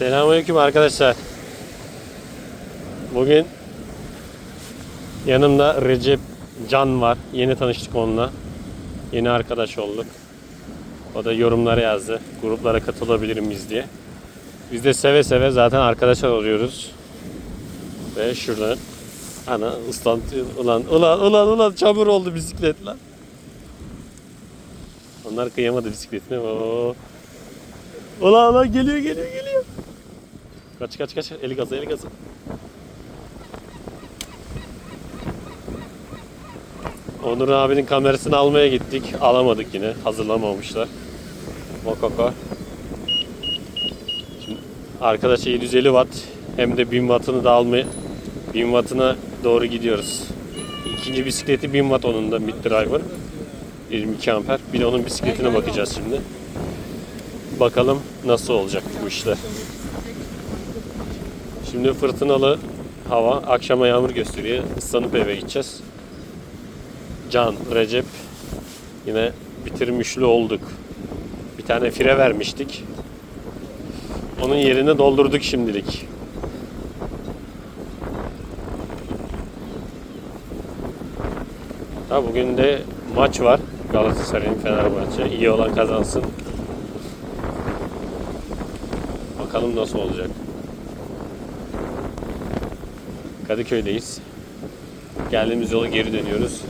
Selamünaleyküm arkadaşlar. Bugün yanımda Recep Can var. Yeni tanıştık onunla. Yeni arkadaş olduk. O da yorumlara yazdı. Gruplara katılabilir miyiz diye. Biz de seve seve zaten arkadaşlar oluyoruz. Ve şuradan ana ıslantıyor. Ulan ulan ulan ulan çamur oldu bisiklet lan. Onlar kıyamadı bisikletine. Oo. Ulan ulan geliyor geliyor geliyor. Kaç kaç kaç. Eli gazı eli gazı. Onur abinin kamerasını almaya gittik. Alamadık yine. Hazırlamamışlar. Mokoko. Şimdi arkadaşa 750 watt hem de 1000 wattını da almaya 1000 wattına doğru gidiyoruz. İkinci bisikleti 1000 watt onun da mid driver. 22 amper. Bir de onun bisikletine bakacağız şimdi. Bakalım nasıl olacak bu işler. Şimdi fırtınalı hava, akşama yağmur gösteriyor. Islanıp eve gideceğiz. Can, Recep yine bitirmişli olduk. Bir tane fire vermiştik. Onun yerini doldurduk şimdilik. Ha bugün de maç var. Galatasaray'ın Fenerbahçe. İyi olan kazansın. Bakalım nasıl olacak. Kadıköy'deyiz. Geldiğimiz yola geri dönüyoruz.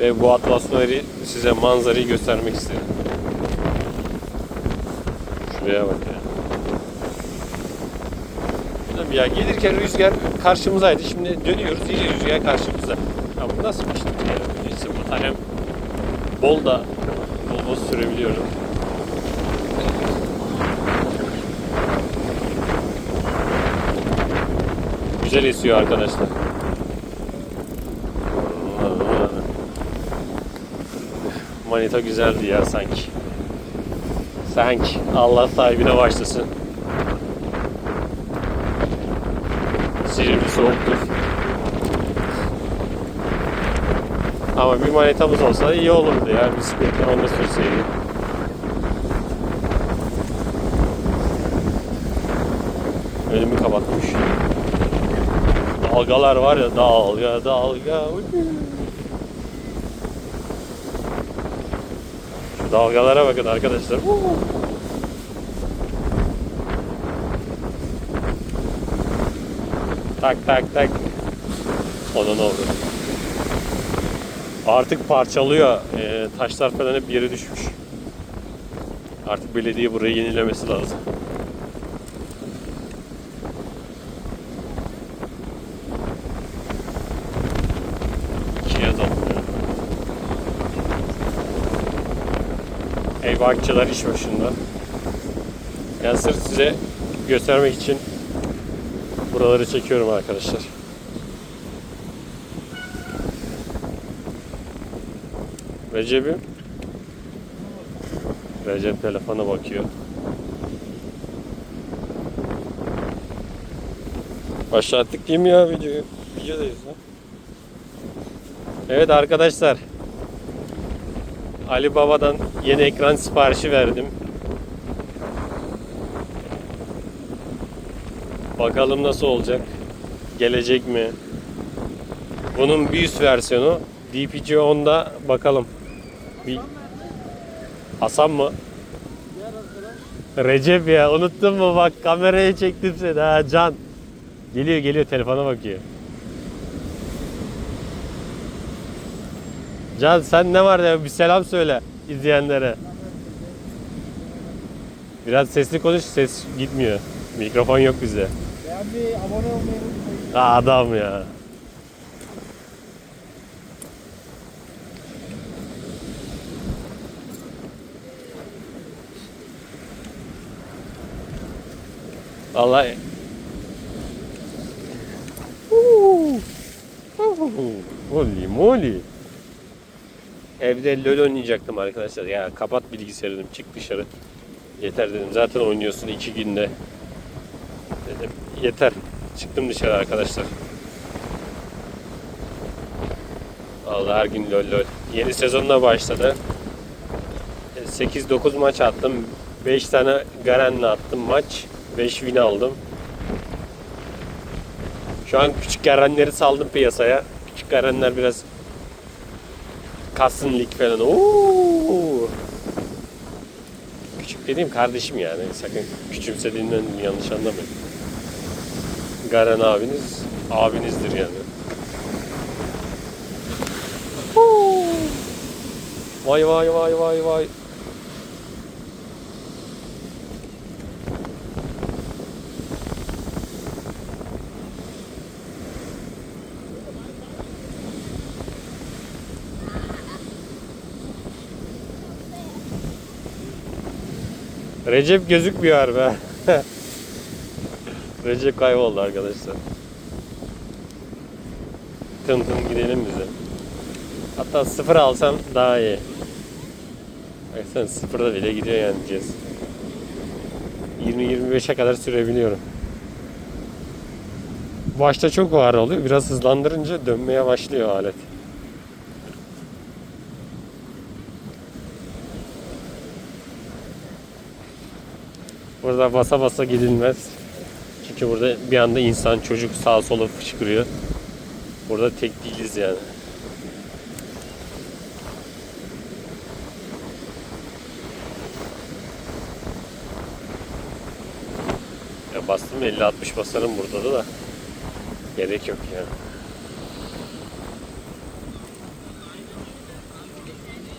Ve bu atmosferi size manzarayı göstermek istedim. Şuraya bak ya. Ya gelirken rüzgar karşımızdaydı. Şimdi dönüyoruz yine rüzgar karşımızda. Ya bu nasıl bir şey? Neyse bu tanem bol da bol bol sürebiliyorum. Güzel esiyor arkadaşlar. Manita güzeldi ya sanki. Sanki. Allah sahibine başlasın. Silivri soğuktur. Ama bir manitamız olsa iyi olurdu ya. Bisikletle onu da sürseydik. Önümü kapatmış. Dalgalar var ya dalga dalga. Şu dalgalara bakın arkadaşlar. Tak tak tak. Onun oldu. Artık parçalıyor. Ee, taşlar falan hep yere düşmüş. Artık belediye burayı yenilemesi lazım. Bakçılar iş başında. Yani sırf size göstermek için buraları çekiyorum arkadaşlar. Recep'im. Recep telefona bakıyor. Başlattık değil mi ya videoyu? Videodayız ha. Evet arkadaşlar. Ali Baba'dan yeni ekran siparişi verdim. Bakalım nasıl olacak. Gelecek mi? Bunun bir üst versiyonu DPC 10'da bakalım. Bir... Hasan mı? Recep ya unuttun mu bak kameraya çektim seni ha Can. Geliyor geliyor telefona bakıyor. Can sen ne var ya bir selam söyle izleyenlere. Biraz sesli konuş ses gitmiyor. Mikrofon yok bizde. Bir abone olmayı unutmayın. Aa, adam ya. Vallahi Holy moly. Evde LoL oynayacaktım arkadaşlar. Ya kapat bilgisayarı dedim. Çık dışarı. Yeter dedim. Zaten oynuyorsun iki günde. Dedim yeter. Çıktım dışarı arkadaşlar. Vallahi her gün lol lol. Yeni sezonla başladı. 8-9 maç attım. 5 tane Garen'le attım maç. 5 win aldım. Şu an küçük garenleri saldım piyasaya. Küçük garenler biraz kassın lig falan. Oo! Küçük dediğim kardeşim yani. Sakın küçümsediğinden yanlış anlamayın. Garen abiniz abinizdir yani. Oo! Vay vay vay vay vay. Recep gözükmüyor harbi. Recep kayboldu arkadaşlar. Tın tın gidelim bize. Hatta sıfır alsam daha iyi. Baksana sıfırda bile gidiyor yani cihaz. 20-25'e kadar sürebiliyorum. Başta çok ağır oluyor. Biraz hızlandırınca dönmeye başlıyor alet. Burada basa basa gidilmez. Çünkü burada bir anda insan çocuk sağa sola fışkırıyor. Burada tek değiliz yani. Ya bastım 50-60 basarım burada da da. Gerek yok ya.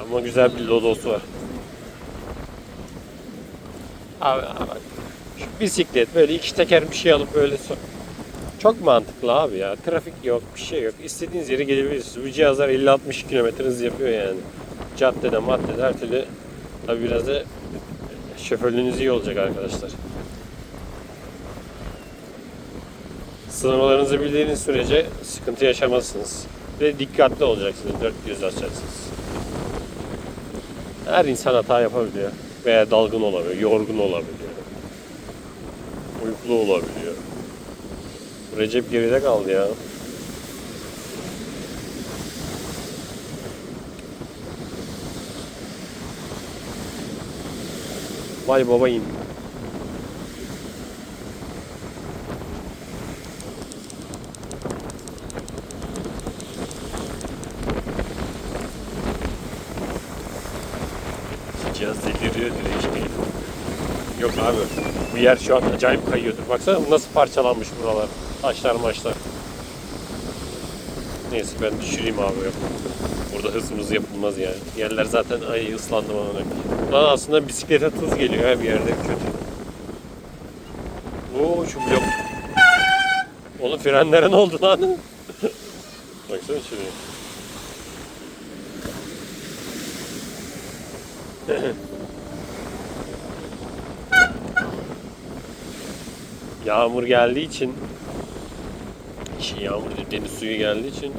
Ama güzel bir lodosu var. Abi, abi. Şu bisiklet böyle iki teker bir şey alıp böyle so- çok mantıklı abi ya. Trafik yok, bir şey yok. İstediğiniz yere gelebilirsiniz. Bu cihazlar 50-60 km hız yapıyor yani. Caddede, maddede her türlü tabi biraz da şoförlüğünüz iyi olacak arkadaşlar. Sınırlarınızı bildiğiniz sürece sıkıntı yaşamazsınız. Ve dikkatli olacaksınız. Dört göz. Her insan hata yapabiliyor. Veya dalgın olabiliyor, yorgun olabiliyor. Uykulu olabiliyor. Recep geride kaldı ya. Vay baba in. Cihaz deliriyor direkt değil. Yok abi. Bu yer şu an acayip kayıyordur. Baksana nasıl parçalanmış buralar. Taşlar maçlar. Neyse ben düşüreyim abi. Burada hızımız yapılmaz yani. Yerler zaten ay ıslandım ona. Lan aslında bisiklete tuz geliyor ha bir yerde kötü. Oo şu blok. Onun frenlere ne oldu lan? Baksana şuraya. Yağmur geldiği için şey yağmur değil, deniz suyu geldiği için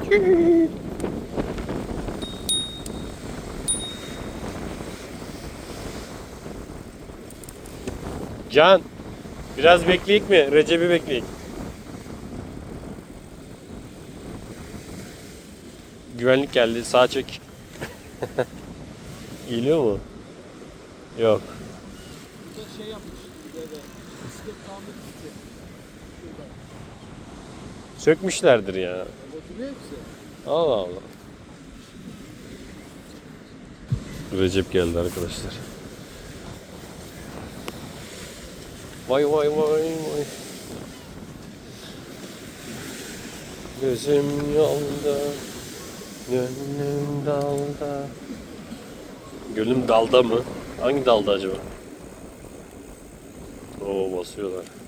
Can biraz bekleyik mi? Recep'i bekleyik. Güvenlik geldi. Sağa çek. Geliyor mu? Yok. Şey yapmış. Böyle Sökmüşlerdir ya. Allah Allah. Recep geldi arkadaşlar. Vay vay vay vay. Gözüm yolda, gönlüm dalda. Gönlüm dalda mı? Hangi dalda acaba? Oo basıyorlar.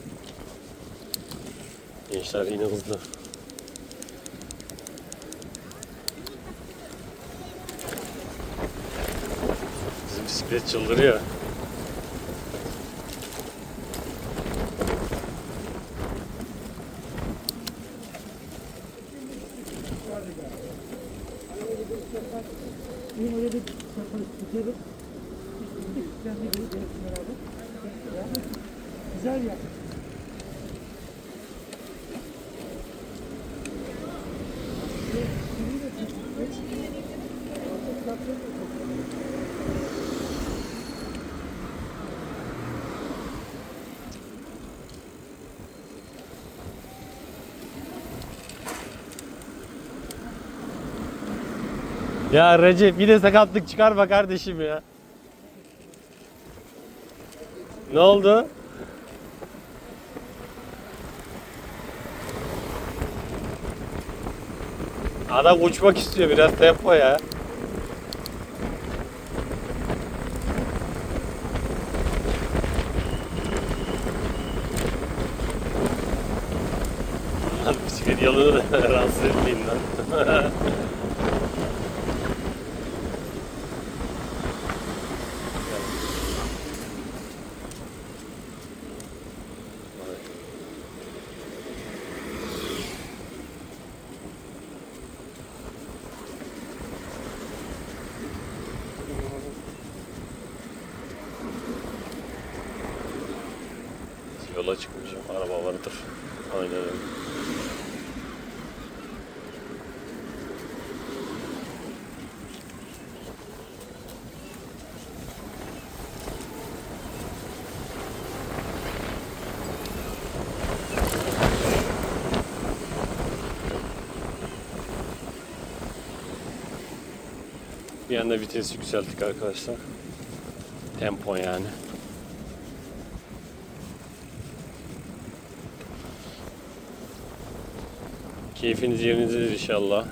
Gençler yine hızlı. Bizim bisiklet çıldırıyor. Benim öyle Ya Recep bir de sakatlık çıkarma kardeşim ya. Ne oldu? Adam uçmak istiyor biraz tempo ya. Bisiklet yolunu da rahatsız etmeyin lan. Yola çıkmışım. Araba vardır. Aynen öyle. Bir anda vitesi yükselttik arkadaşlar. Tempo yani. Keyfiniz yerindedir inşallah.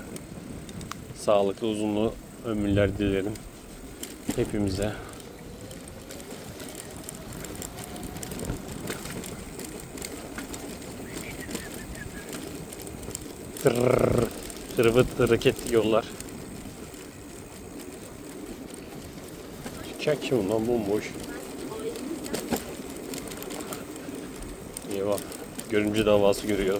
Sağlıklı uzunlu ömürler dilerim. Hepimize. Tırrrr, tırvıt hareket yollar. Çek kim lan bomboş. Eyvah. Görümcü davası görüyor.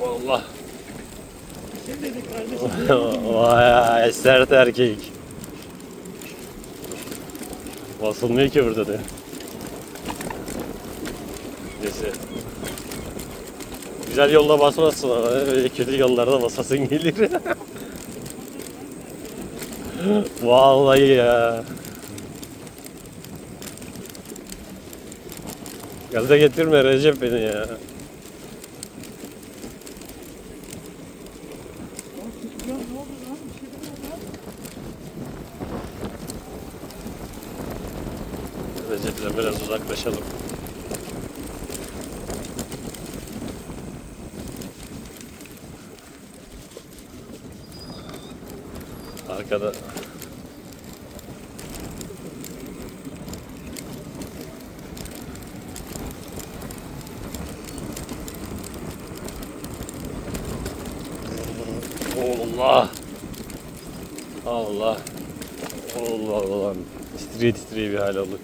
Vallahi. Kim dedi kardeşim? Vay sert erkek. Basılmıyor ki burada da. Neyse. Güzel yolda basmazsın ama öyle kötü yollarda basasın gelir. Vallahi ya. Gaza getirme Recep beni. Ya ne oldu lan? Bir şey mi oldu lan? Recep'le biraz uzaklaşalım. Arkada Allah Allah Allah Allah titriye titriye bir hal olduk.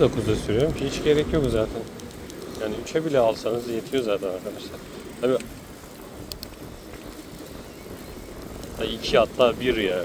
9'a sürüyorum ki hiç gerek yok zaten. Yani 3'e bile alsanız yetiyor zaten arkadaşlar. Tabi 2 hatta 1 ya.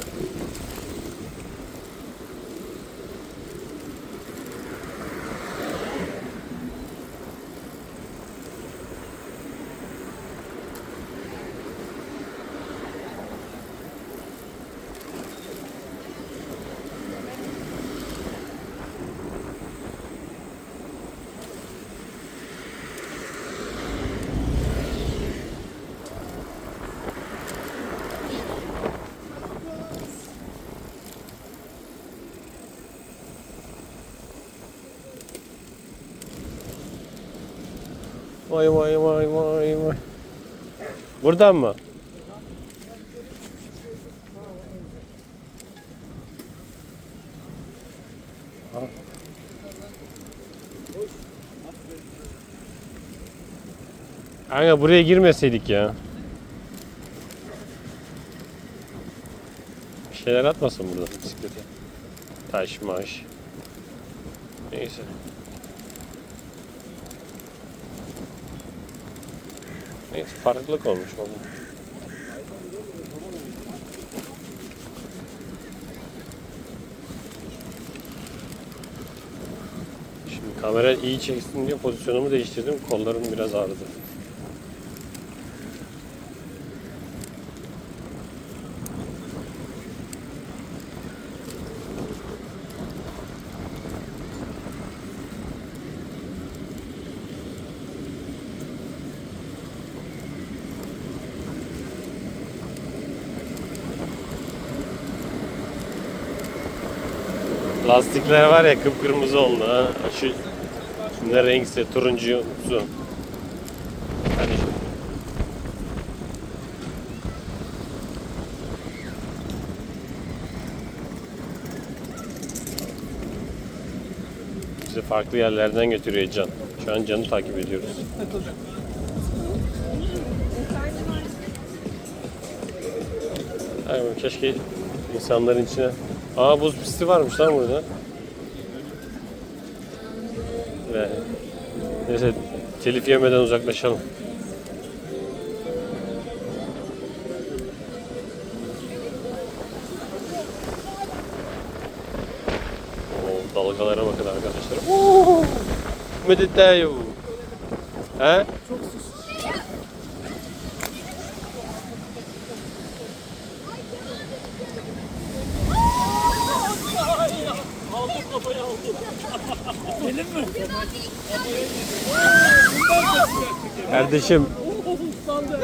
Vay vay vay vay vay. Buradan mı? Kanka buraya girmeseydik ya. Bir şeyler atmasın burada bisiklete. Taş maş. Neyse. Neyse farklılık olmuş oldu. Şimdi kamera iyi çeksin diye pozisyonumu değiştirdim. Kollarım biraz ağrıdı. Lastikler var ya kıpkırmızı oldu ha. Şu ne renkse turuncu su. Hadi. Bizi farklı yerlerden götürüyor Can. Şu an Can'ı takip ediyoruz. Aynen, keşke insanların içine... Aa buz pisti varmış lan burada. Ve neyse telif yemeden uzaklaşalım. Oo, dalgalara bakın arkadaşlar. Oo! Mediteo. He? Aldım kafayı aldım. Gelin mi? Kardeşim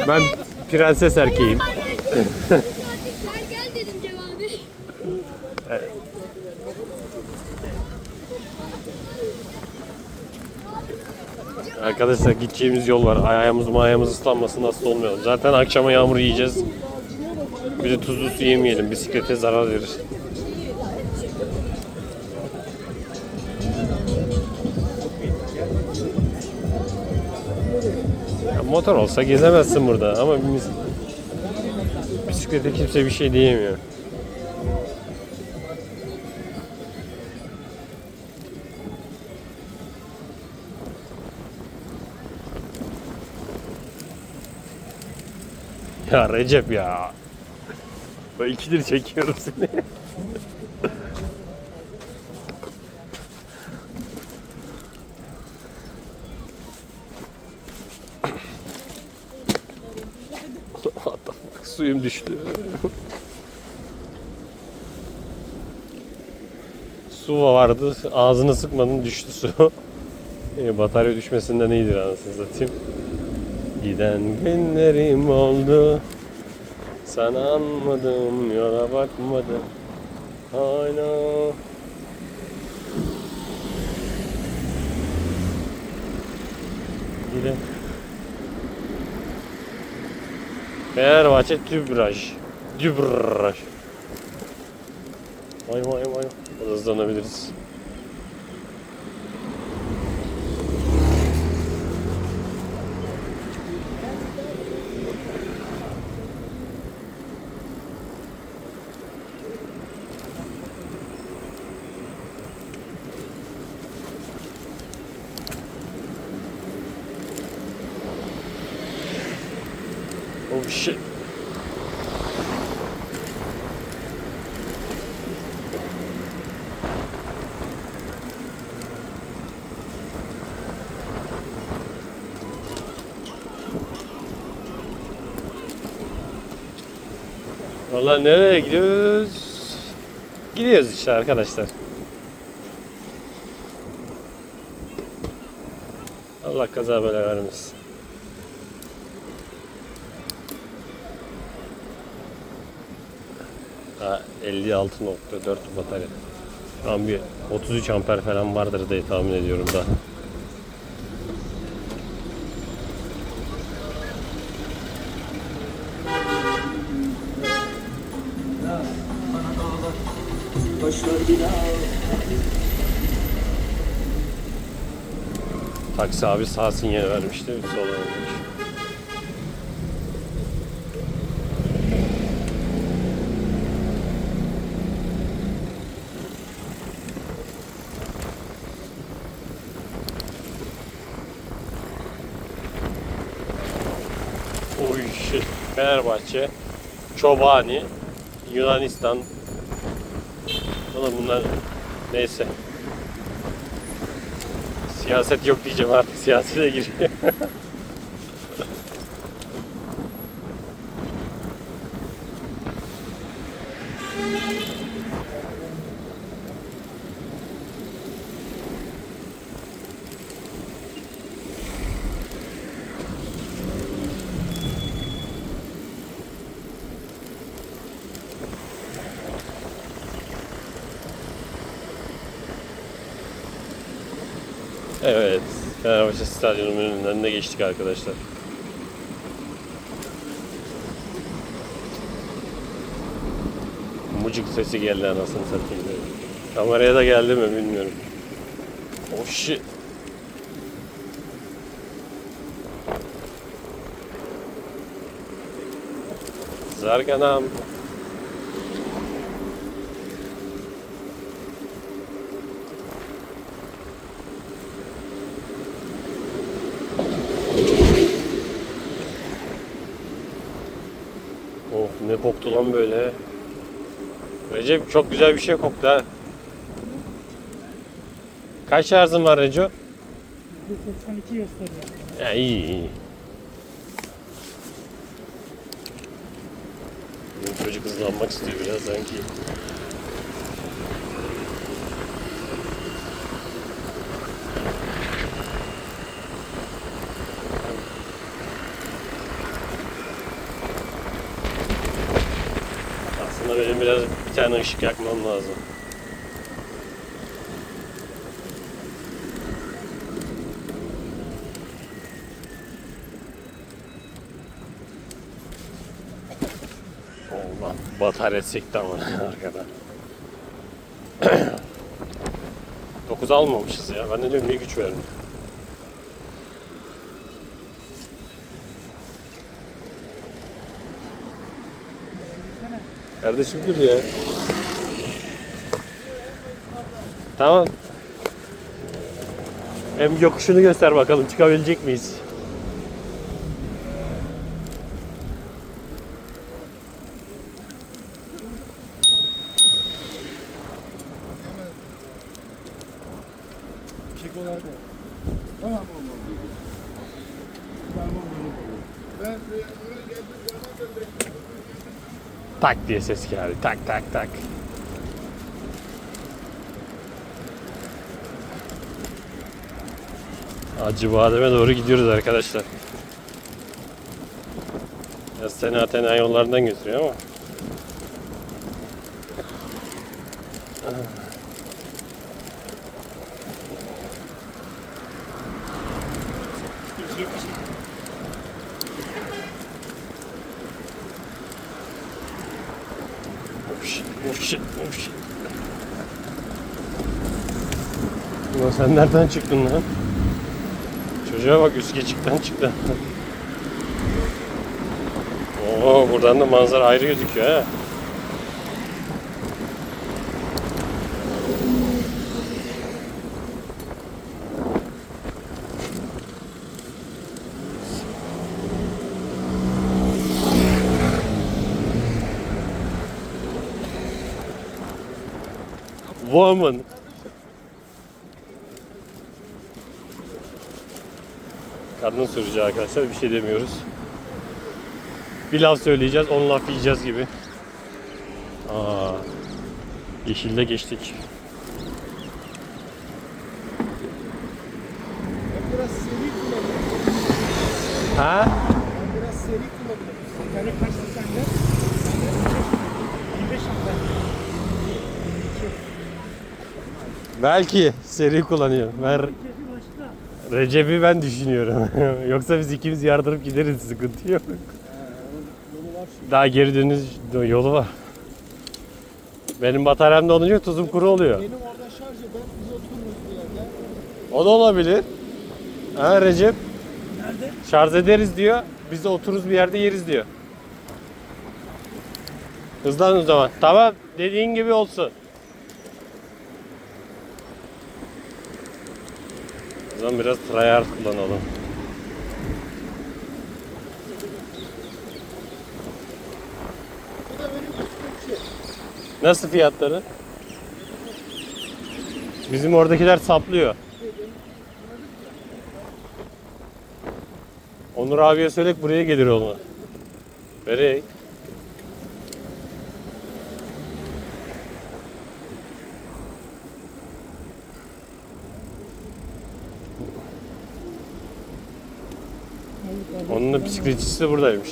ben prenses erkeğim. Gel dedim cevabı. Arkadaşlar gideceğimiz yol var. Ayağımız mayamız ıslanmasın nasıl olmuyor. Zaten akşama yağmur yiyeceğiz. Bir de tuzlu su yemeyelim. Bisiklete zarar verir. Motor olsa gezemezsin burada ama biz, bisiklete kimse bir şey diyemiyor. Ya Recep ya. Ben ikidir çekiyorum seni. Adam, Düştü. su vardı. Ağzını sıkmadın düştü su. E, batarya düşmesinden iyidir anasını satayım. Giden günlerim oldu. Sana anmadım, yola bakmadım. Hala. Fenerbahçe Tübraj. Dübraj. Vay vay vay. Hızlanabiliriz. Oh shit. Valla nereye gidiyoruz? Gidiyoruz işte arkadaşlar. Allah kaza bela vermesin. Ha, 56.4 batarya. An bir 33 amper falan vardır diye tahmin ediyorum da. Taksi abi sağ sinyal vermişti, sola vermiş. Şey, Fenerbahçe, Çobani, Yunanistan, Oğlum bunlar neyse. Siyaset yok diyeceğim artık siyasete giriyor. Evet. Fenerbahçe Stadyumu'nun önüne geçtik arkadaşlar. Mucuk sesi geldi anasını satayım. Kameraya da geldi mi bilmiyorum. Oh shit. Zarganam. Oh ne koktu lan böyle. Recep çok güzel bir şey koktu ha. Kaç şarjın var Reco? 82 gösteriyor. Ya iyi iyi. Benim çocuk hızlanmak istiyor biraz sanki. Aslında benim biraz bir tane ışık yakmam lazım. Allah batarya sekti ama arkadan. 9 almamışız ya. Ben de diyorum niye güç verdim. Kardeşim dur ya. Tamam. Hem yokuşunu göster bakalım çıkabilecek miyiz? Tak diye ses geldi. Tak tak tak. Acı bademe doğru gidiyoruz arkadaşlar. Biraz Sena Tena yollarından götürüyor ama. Oh shit, oh shit, oh shit. Sen nereden çıktın lan? Çocuğa bak üst geçikten çıktı. Oo buradan da manzara ayrı gözüküyor ha. Woman. Kadın sürücü arkadaşlar bir şey demiyoruz. Bir laf söyleyeceğiz, on laf yiyeceğiz gibi. Aa, yeşilde geçtik. Biraz seri kullanıyorum. Ha? Biraz seri kullanıyorum. Tele kaçtı sende? 25 amper. Belki seri kullanıyor. Başta. Recep'i ben düşünüyorum. Yoksa biz ikimiz yardırıp gideriz sıkıntı yok. Daha geri dönüş yolu var. Benim bataryamda olunca tuzum kuru oluyor. Benim orada şarj eder. Biz otururuz bir yerde. O da olabilir. Ha Recep? Nerede? Şarj ederiz diyor. Biz de otururuz bir yerde yeriz diyor. Hızlan o zaman. Tamam dediğin gibi olsun. zaman biraz tryhard kullanalım. Nasıl fiyatları? Bizim oradakiler saplıyor. Onur abiye söyle buraya gelir onu. Vereyim. Onun da bisikletçisi de buradaymış.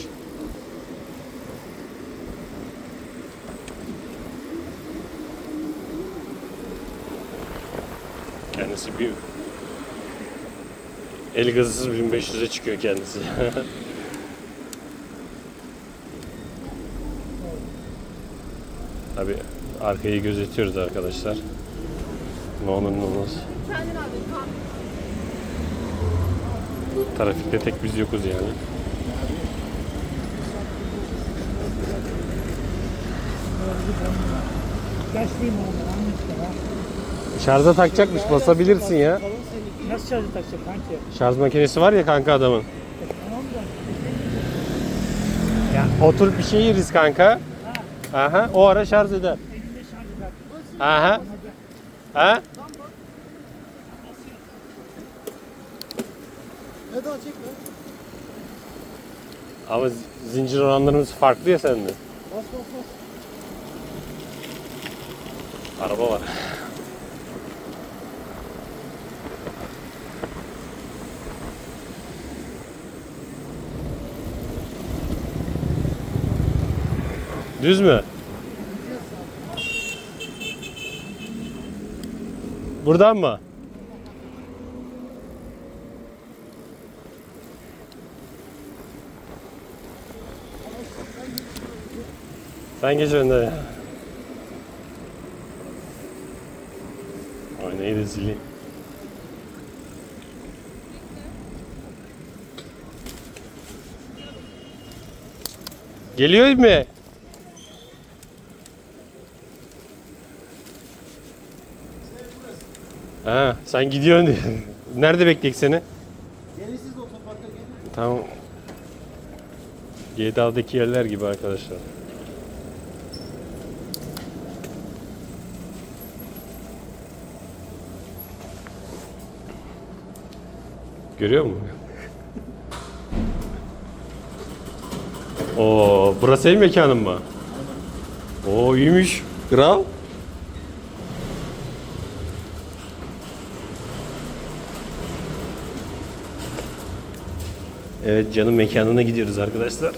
Kendisi bir el gazısız 1500'e çıkıyor kendisi. Tabi arkayı gözetiyoruz arkadaşlar. Ne olur ne olmaz. Trafikte tek biz yokuz yani. Şarja takacakmış basabilirsin ya. Nasıl şarjı takacak kanki? Şarj makinesi var ya kanka adamın. Ya oturup bir şey yeriz kanka. Aha o ara şarj eder. Aha. Ha? Ne daha çek lan? Ama zi- zincir oranlarımız farklı ya sende. Bas bas bas. Araba var. Düz mü? Buradan mı? Sen geç önde ya. Aynayı da sileyim. Geliyor mu? Ha, sen gidiyorsun diye. Nerede bekleyecek seni? Gerisiz otoparka gel. Tamam. GTA'daki yerler gibi arkadaşlar. Görüyor musun? Oo, burası senin mekanın mı? Oo, iyiymiş. Kral. Evet canım mekanına gidiyoruz arkadaşlar.